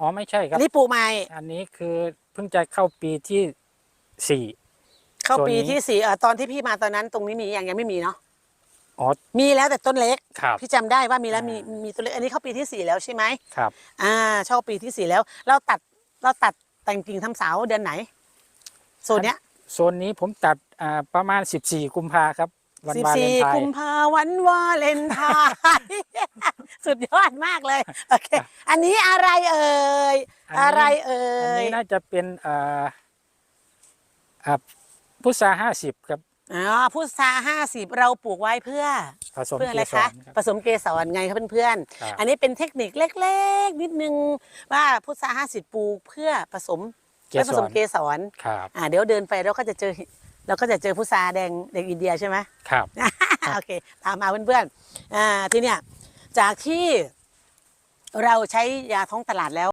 อ๋อไม่ใช่ครัอับนนี้ปลูกใหม่ อันนี้คือเพิ่งจะเข้าปีที่สี่เข้าส่วนปีนี้ที่สี่เอ่อตอนที่พี่มาตอนนั้นตรงนี้มียังยังไม่มีเนาะอ๋อมีแล้วแต่ต้นเล็ก ครับ พี่จำได้ว่ามีแล้วมีอ่ามีมีต้นเล็กอันนี้เข้าปีที่สี่แล้วใช่ไหมครับ อ่าเข้าปีที่สี่แล้ว เราตัดเราตัดแต่งกิ่งทำเสาเดือนไหนโซนเนี้ยโซนนี้ผมตัดอ่าประมาณ 14 กุมภาครับ วันสิบวาเลสี่นไทกุมน์ภาวันวาเลนไทน์สุ ดยอดมากเลยโอเคอันนี้อะไรเอ่ยอะไรเอ่อันยนี้น่าจะเป็นอ่าอ่าพุทราห้าสิบครับอ๋อพุทราห้าสิบเราปลูกไว้เพื่อ ผสมเพื่อเกอะไรสคะรครับ ผสมเกสรไงครับเพื่อนครับ ๆอันนี้เป็นเทคนิคเล็กๆ นิดนึงว่าพุทราห้าสิบปลูกเพื่อผสมเกไม่ผสสมรเกสรครับอ่าเดี๋ยวเดินไปเราก็จะเจอเราก็จะเจอพุทราแดงแดงอินเดียใช่ไหม ครับ โอเคตามมาเพื่อนๆอ่าทีเนี้ย จากที่เราใช้ยาท้องตลาดแล้ว